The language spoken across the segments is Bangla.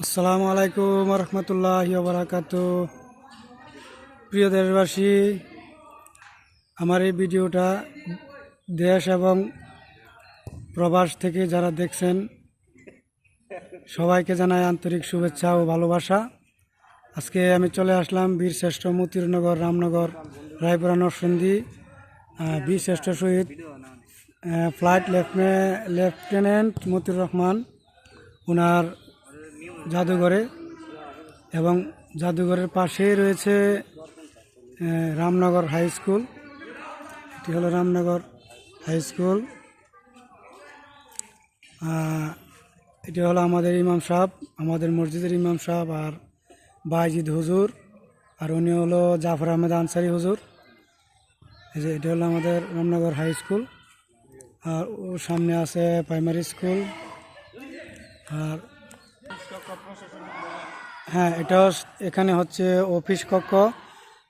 আসসালামু আলাইকুম রহমতুল্লাহ বারাকাত। প্রিয় দেশবাসী আমার এই ভিডিওটা দেশ এবং প্রবাস থেকে যারা দেখছেন সবাইকে জানাই আন্তরিক শুভেচ্ছা ও ভালোবাসা। আজকে আমি চলে আসলাম বীর শ্রেষ্ঠ মতিরনগর রামনগর রায়পুরা নরসিংদী আহ, বীর শ্রেষ্ঠ শহীদ ফ্লাইট লেফটে লেফটেন্যান্ট মতিউর রহমান ওনার জাদুঘরে এবং জাদুঘরের পাশেই রয়েছে রামনগর হাই স্কুল। এটি হলো রামনগর হাই স্কুল। এটি হলো আমাদের ইমাম সাহেব, আমাদের মসজিদের ইমাম সাহেব আর বাইজিদ হুজুর, আর উনি হলো জাফর আহমেদ আনসারি হুজুর। এই যে, এটি হলো আমাদের রামনগর হাই স্কুল। আর ওর সামনে আছে প্রাইমারি স্কুল। আর হ্যাঁ এটা এখানে হচ্ছে অফিস কক্ষ,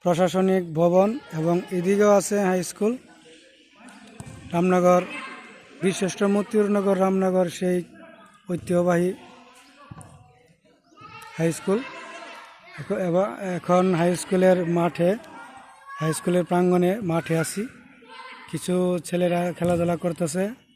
প্রশাসনিক ভবন এবং এদিকেও আছে হাই স্কুল রামনগর বিশিষ্ট মতিউরনগর, রামনগর সেই ঐতিহ্যবাহী হাই স্কুল এখ- এখন হাই স্কুলের মাঠে হাই স্কুলের প্রাঙ্গণে মাঠে আছি। কিছু ছেলেরা খেলাধুলা করতেছে।